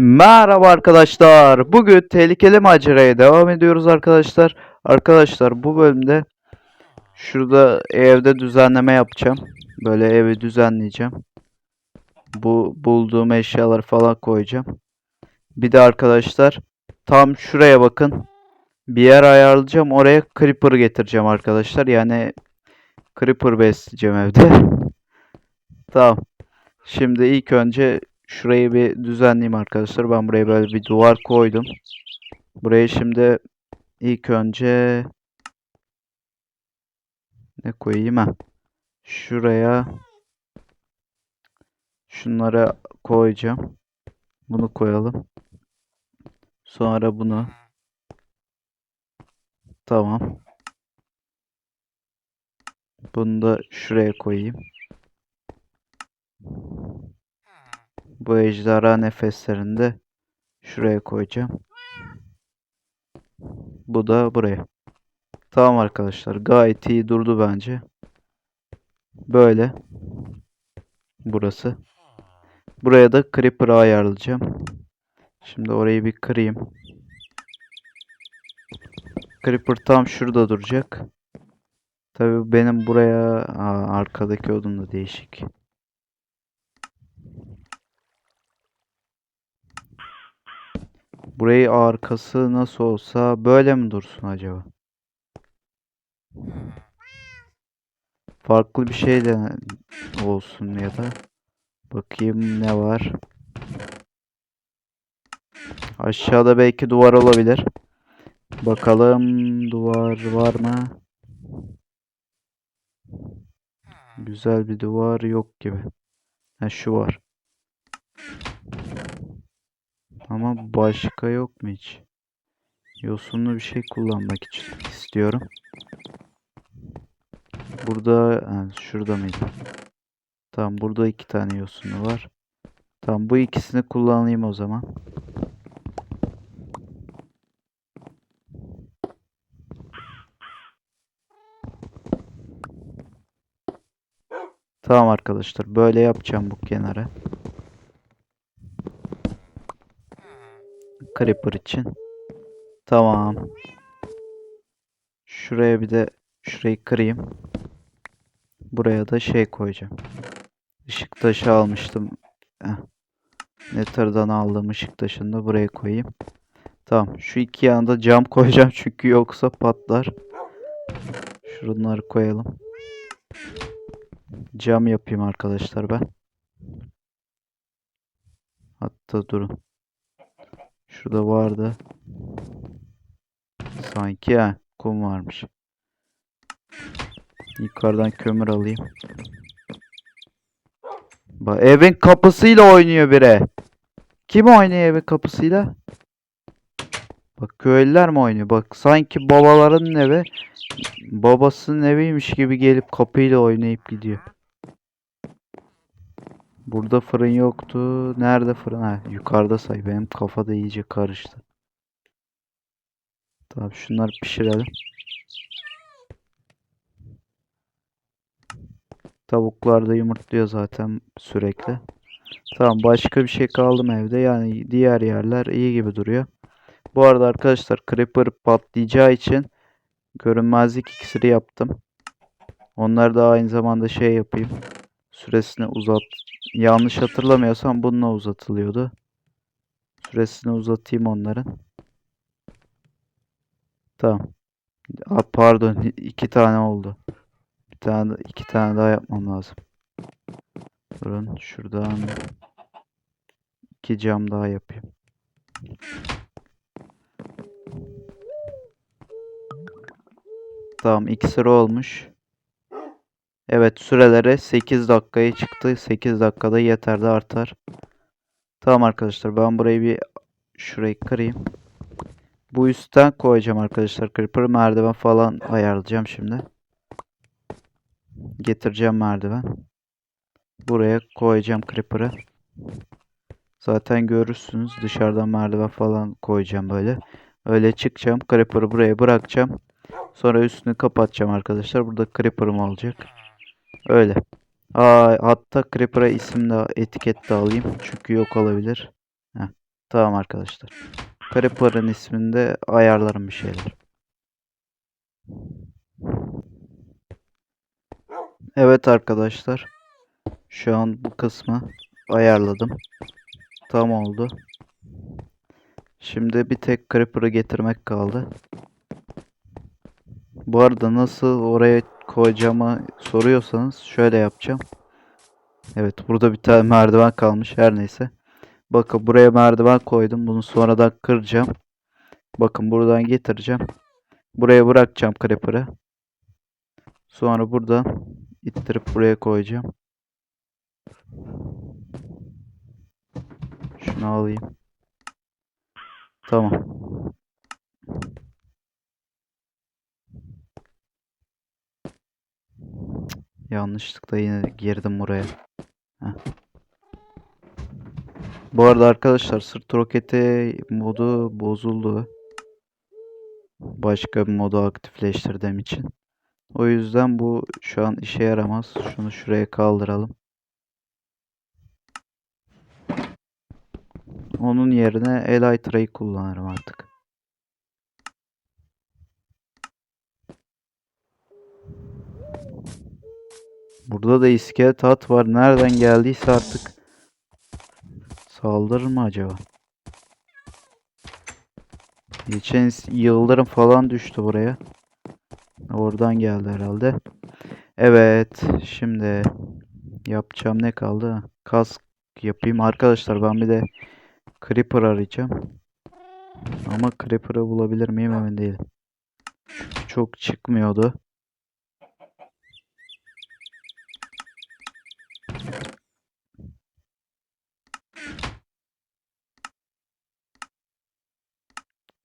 Merhaba arkadaşlar. Bugün tehlikeli maceraya devam ediyoruz arkadaşlar. Arkadaşlar bu bölümde şurada evde düzenleme yapacağım. Böyle evi düzenleyeceğim. Bu bulduğum eşyaları falan koyacağım. Bir de arkadaşlar tam şuraya bakın. Bir yer ayarlayacağım. Oraya creeper getireceğim arkadaşlar. Yani creeper besleyeceğim evde. Tamam. Şimdi ilk önce şurayı bir düzenleyeyim arkadaşlar. Ben buraya böyle bir duvar koydum. Buraya şimdi ilk önce ne koyayım ha? Şuraya şunları koyacağım. Bunu koyalım. Sonra bunu. Tamam. Bunu da şuraya koyayım. Bu ejderha nefeslerini de şuraya koyacağım. Bu da buraya. Tamam arkadaşlar. Gayet iyi durdu bence. Böyle. Burası. Buraya da Creeper'ı ayarlayacağım. Şimdi orayı bir kırayım. Creeper tam şurada duracak. Tabii benim buraya Aa, arkadaki odun da değişik. Burayı arkası nasıl olsa böyle mi dursun acaba? Farklı bir şey de olsun ya da bakayım ne var. Aşağıda belki duvar olabilir. Bakalım duvar var mı? Güzel bir duvar yok gibi. Ha şu var. Ama başka yok mu hiç? Yosunlu bir şey kullanmak için istiyorum. Burada, ha, şurada mıydı? Tamam, burada iki tane yosunlu var. Tamam, bu ikisini kullanayım o zaman. Tamam arkadaşlar, böyle yapacağım bu kenara. Creeper için. Tamam. Şuraya bir de şurayı kırayım. Buraya da şey koyacağım. Işık taşı almıştım. Heh. Nether'dan aldığım ışık taşını da buraya koyayım. Tamam. Şu iki yanında cam koyacağım çünkü yoksa patlar. Şunları koyalım. Cam yapayım arkadaşlar ben. Hatta durun. Şurada vardı. Sanki ha, kum varmış. Yukarıdan kömür alayım. Bak evin kapısıyla oynuyor biri. Kim oynuyor evin kapısıyla? Bak köylüler mi oynuyor? Bak sanki babaların evi babasının eviymiş gibi gelip kapıyla oynayıp gidiyor. Burada fırın yoktu. Nerede fırın? Ha, yukarıda say. Benim kafada iyice karıştı. Tamam şunları pişirelim. Tavuklar da yumurtluyor zaten sürekli. Tamam başka bir şey kaldı mı evde? Yani diğer yerler iyi gibi duruyor. Bu arada arkadaşlar Creeper patlayacağı için görünmezlik iksiri yaptım. Onları da aynı zamanda şey yapayım. Süresini uzat. Yanlış hatırlamıyorsam bununla uzatılıyordu. Süresini uzatayım onların. Tamam. Aa, pardon iki tane oldu. Bir tane iki tane daha yapmam lazım. Durun şuradan iki cam daha yapayım. Tamam iksir olmuş. Evet süreleri 8 dakikaya çıktı. 8 dakikada yeter de artar. Tamam arkadaşlar ben burayı bir şurayı kırayım. Bu üstten koyacağım arkadaşlar. Creeper merdiven falan ayarlayacağım şimdi. Getireceğim merdiven. Buraya koyacağım Creeper'ı. Zaten görürsünüz dışarıdan merdiven falan koyacağım böyle. Öyle çıkacağım. Creeper'ı buraya bırakacağım. Sonra üstünü kapatacağım arkadaşlar. Burada Creeper'ım olacak. Öyle. Aa, hatta Creeper'a isim de etiket de alayım. Çünkü yok olabilir. Heh. Tamam arkadaşlar. Creeper'ın isminde ayarlarım bir şeyler. Evet arkadaşlar. Şu an bu kısmı ayarladım. Tam oldu. Şimdi bir tek Creeper'ı getirmek kaldı. Bu arada nasıl oraya koyacağımı soruyorsanız şöyle yapacağım. Evet burada bir tane merdiven kalmış her neyse. Bakın buraya merdiven koydum. Bunu sonradan kıracağım. Bakın buradan getireceğim. Buraya bırakacağım Creeper'ı. Sonra buradan ittirip buraya koyacağım. Şunu alayım. Tamam. Yanlışlıkla yine girdim buraya. Heh. Bu arada arkadaşlar sırt roketi modu bozuldu. Başka bir modu aktifleştirdiğim için. O yüzden bu şu an işe yaramaz. Şunu şuraya kaldıralım. Onun yerine Elytra'yı kullanırım artık. Burada da iskelet at var. Nereden geldiyse artık saldırır mı acaba? Geçen yıldırım falan düştü buraya. Oradan geldi herhalde. Evet, şimdi yapacağım ne kaldı? Kask yapayım. Arkadaşlar ben bir de Creeper arayacağım. Ama Creeper'ı bulabilir miyim emin değilim. Çok çıkmıyordu.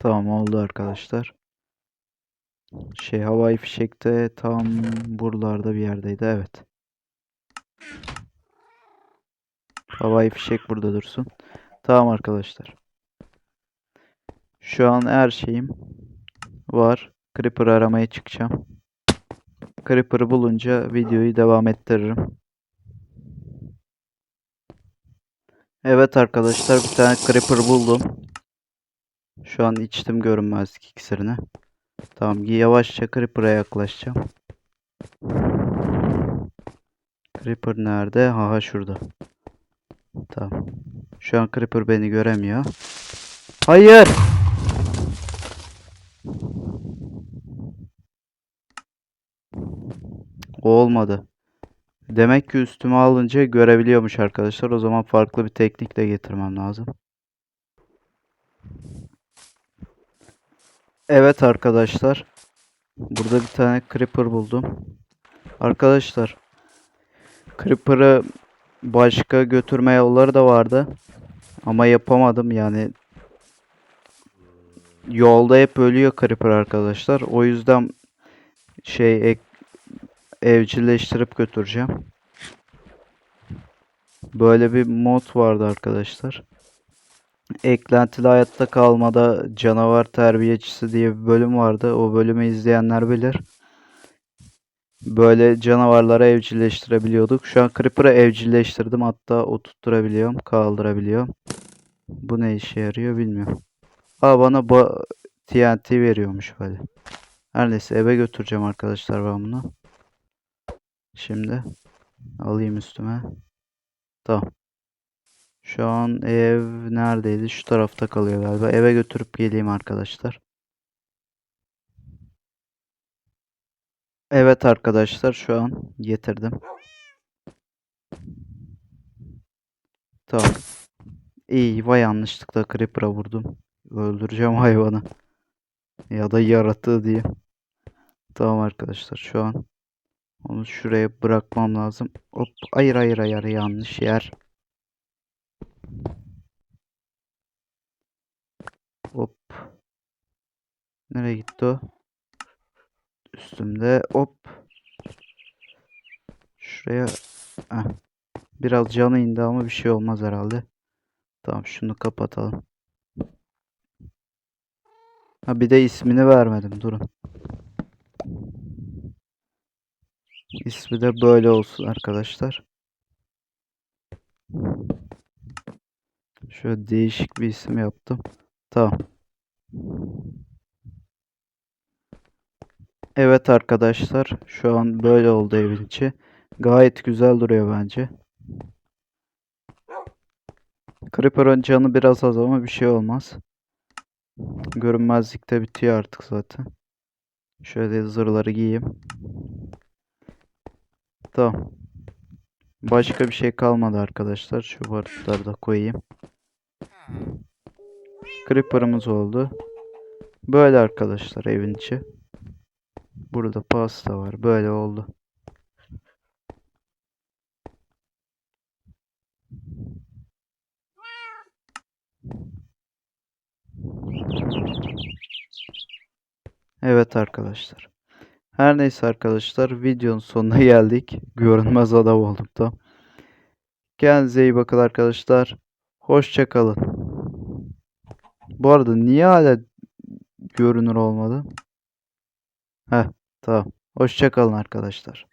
Tamam oldu arkadaşlar. Şey havai fişek de tam buralarda bir yerdeydi. Evet. Havai fişek burada dursun. Tamam arkadaşlar. Şu an her şeyim var. Creeper aramaya çıkacağım. Creeper'ı bulunca videoyu devam ettiririm. Evet arkadaşlar bir tane Creeper buldum. Şu an içtim görünmezlik iksirini. Tamam yavaşça Creeper'a yaklaşacağım. Creeper nerede? Haha şurada. Tamam. Şu an Creeper beni göremiyor. Hayır! O olmadı. Demek ki üstüme alınca görebiliyormuş arkadaşlar. O zaman farklı bir teknikle getirmem lazım. Evet arkadaşlar. Burada bir tane Creeper buldum. Arkadaşlar. Creeper'ı başka götürme yolları da vardı. Ama yapamadım yani. Yolda hep ölüyor Creeper arkadaşlar. O yüzden şey ek, evcilleştirip götüreceğim. Böyle bir mod vardı arkadaşlar. Eklentili hayatta kalmada canavar terbiyecisi diye bir bölüm vardı. O bölümü izleyenler bilir. Böyle canavarlara evcilleştirebiliyorduk. Şu an Creeper'ı evcilleştirdim. Hatta oturtturabiliyorum. Kaldırabiliyorum. Bu ne işe yarıyor bilmiyorum. Aa bana ba- TNT veriyormuş böyle. Her neyse eve götüreceğim arkadaşlar ben bunu. Şimdi alayım üstüme. Tamam. Şu an ev neredeydi? Şu tarafta kalıyor galiba. Eve götürüp geleyim arkadaşlar. Evet arkadaşlar şu an getirdim. Tamam. İyi vay yanlışlıkla creeper'a vurdum. Öldüreceğim hayvanı. Ya da yaratığı diye. Tamam arkadaşlar şu an onu şuraya bırakmam lazım. Hop hayır hayır hayır yanlış yer. Hop. Nereye gitti o? Üstümde hop. Şuraya. Heh. Biraz canı indi ama bir şey olmaz herhalde. Tamam şunu kapatalım. Ha bir de ismini vermedim. Durun. İsmi de böyle olsun arkadaşlar. Şöyle değişik bir isim yaptım. Tamam. Evet arkadaşlar, şu an böyle oldu evin içi. Gayet güzel duruyor bence. Creeper'ın canı biraz az ama bir şey olmaz. Görünmezlik de bitiyor artık zaten. Şöyle zırhları giyeyim. Tamam. Başka bir şey kalmadı arkadaşlar. Şu barutları da koyayım. Creeper'ımız oldu. Böyle arkadaşlar evin içi. Burada pasta var. Böyle oldu. Evet arkadaşlar. Her neyse arkadaşlar videonun sonuna geldik. Görünmez adam oldum tam. Kendinize iyi bakın arkadaşlar. Hoşça kalın. Bu arada niye hala görünür olmadı? Heh tamam. Hoşça kalın arkadaşlar.